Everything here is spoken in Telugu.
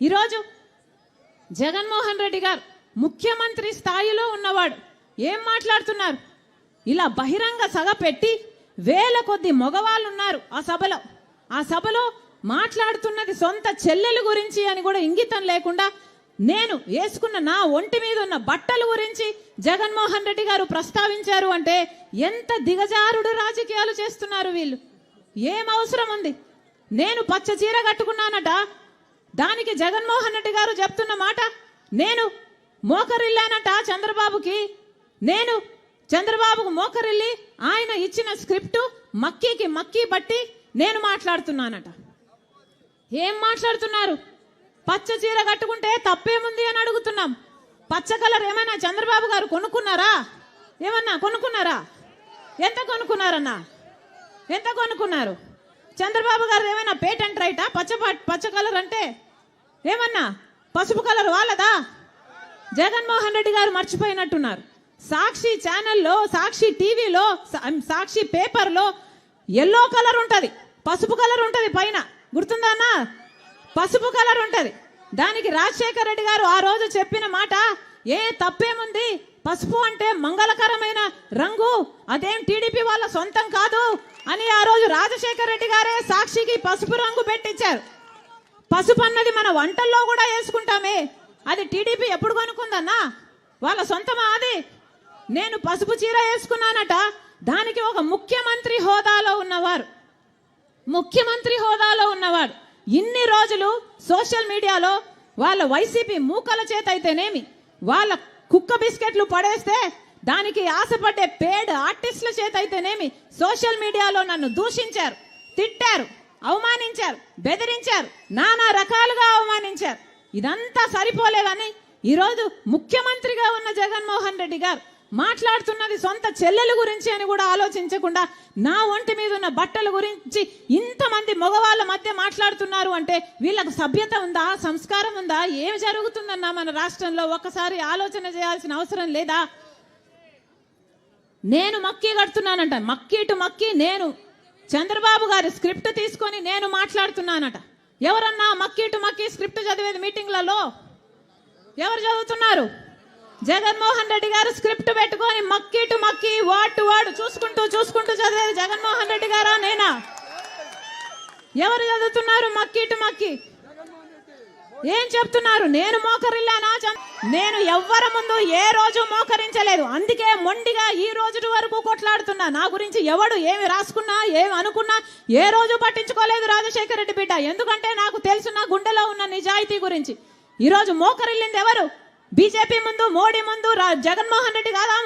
ఈరోజు జగన్మోహన్ రెడ్డి గారు ముఖ్యమంత్రి స్థాయిలో ఉన్నవాడు. ఏం మాట్లాడుతున్నారు? ఇలా బహిరంగ సభ పెట్టి వేల కొద్ది మగవాళ్ళు ఉన్నారు ఆ సభలో. ఆ సభలో మాట్లాడుతున్నది సొంత చెల్లెలు గురించి అని కూడా ఇంగితం లేకుండా నేను వేసుకున్న నా ఒంటి మీద ఉన్న బట్టల గురించి జగన్మోహన్ రెడ్డి గారు ప్రస్తావించారు అంటే ఎంత దిగజారుడు రాజకీయాలు చేస్తున్నారు వీళ్ళు? ఏం అవసరం ఉంది? నేను పచ్చ చీర కట్టుకున్నానట దానికి జగన్మోహన్ రెడ్డి గారు చెప్తున్న మాట నేను మోకరిల్లానట చంద్రబాబుకి. నేను చంద్రబాబుకు మోకరిల్లి ఆయన ఇచ్చిన స్క్రిప్ట్ మక్కీకి మక్కీ బట్టి నేను మాట్లాడుతున్నానట. ఏం మాట్లాడుతున్నారు? పచ్చ చీర కట్టుకుంటే తప్పేముంది అని అడుగుతున్నాం. పచ్చ కలర్ ఏమైనా చంద్రబాబు గారు కొనుక్కున్నారా? ఏమన్నా కొనుక్కున్నారా? ఎంత కొనుక్కున్నారన్నా? ఎంత కొనుక్కున్నారు? చంద్రబాబు గారు ఏమైనా పేటెంట్ రైటా? పచ్చ పచ్చ కలర్ అంటే ఏమన్నా? పసుపు కలర్ వాళ్ళదా? జగన్మోహన్ రెడ్డి గారు మర్చిపోయినట్టున్నారు. సాక్షి ఛానల్లో సాక్షి టీవీలో సాక్షి పేపర్లో ఎల్లో కలర్ ఉంటుంది. పసుపు కలర్ ఉంటుంది పైన. గుర్తుందా అన్న? పసుపు కలర్ ఉంటుంది. దానికి రాజశేఖర రెడ్డి గారు ఆ రోజు చెప్పిన మాట ఏ తప్పేముంది? పసుపు అంటే మంగళకరమైన రంగు అదేం టీడీపీ వాళ్ళ సొంతం కాదు అని ఆ రోజు రాజశేఖర రెడ్డి గారే సాక్షికి పసుపు రంగు పెట్టించారు. పసుపు అన్నది మన వంటల్లో కూడా వేసుకుంటామే. అది టీడీపీ ఎప్పుడు కొనుక్కుందన్నా? వాళ్ళ సొంతమా అది? నేను పసుపు చీర వేసుకున్నానట. దానికి ఒక ముఖ్యమంత్రి హోదాలో ఉన్నవారు. ముఖ్యమంత్రి హోదాలో ఉన్నవాడు. ఇన్ని రోజులు సోషల్ మీడియాలో వాళ్ళ వైసీపీ మూకల చేత అయితేనేమి? వాళ్ళ కుక్క బిస్కెట్లు పడేస్తే దానికి ఆశపడ్డే పేడ్ ఆర్టిస్టుల చేత అయితేనేమి? సోషల్ మీడియాలో నన్ను దూషించారు. తిట్టారు. అవమానించారు బెదిరించారు నానా రకాలుగా అవమానించారు. ఇదంతా సరిపోలేదని ఈరోజు ముఖ్యమంత్రిగా ఉన్న జగన్మోహన్ రెడ్డి గారు మాట్లాడుతున్నది సొంత చెల్లెల గురించి అని కూడా ఆలోచించకుండా నా ఒంటి మీద ఉన్న బట్టల గురించి ఇంతమంది మగవాళ్ళ మధ్య మాట్లాడుతున్నారు అంటే వీళ్ళకు సభ్యత ఉందా సంస్కారం ఉందా ఏమి జరుగుతుందన్నా మన రాష్ట్రంలో? ఒక్కసారి ఆలోచన చేయాల్సిన అవసరం లేదా? నేను మక్కీ కడుతున్నానంట మక్కీ టు మక్కీ నేను చంద్రబాబు గారు స్క్రిప్ట్ తీసుకొని నేను మాట్లాడుతున్నానట. ఎవరన్నా మక్కీటు మక్కి స్క్రిప్ట్ చదివేది మీటింగ్లలో? ఎవరు చదువుతున్నారు? జగన్మోహన్ రెడ్డి గారు స్క్రిప్ట్ పెట్టుకొని మక్కీటు మక్కి వాడ్ టు వాడు చూసుకుంటూ చూసుకుంటూ చదివేది జగన్మోహన్ రెడ్డి గారా నేనా? ఎవరు చదువుతున్నారు మక్కీటు మక్కి? ఏం చెప్తున్నారు? నేను మోకరిల్లానా? నేను ఎవ్వరి ముందు ఏ రోజు మోకరించలేదు. అందుకే మొండిగా ఈ రోజు వరకు కొట్లాడుతున్నా. నా గురించి ఎవడు ఏమి రాసుకున్నా ఏమి అనుకున్నా ఏ రోజు పట్టించుకోలేదు రాజశేఖర రెడ్డి బిడ్డ. ఎందుకంటే నాకు తెలుసు నా గుండెలో ఉన్న నిజాయితీ గురించి. ఈరోజు మోకరిల్లింది ఎవరు? బీజేపీ ముందు మోడీ ముందు జగన్మోహన్ రెడ్డి కాదా?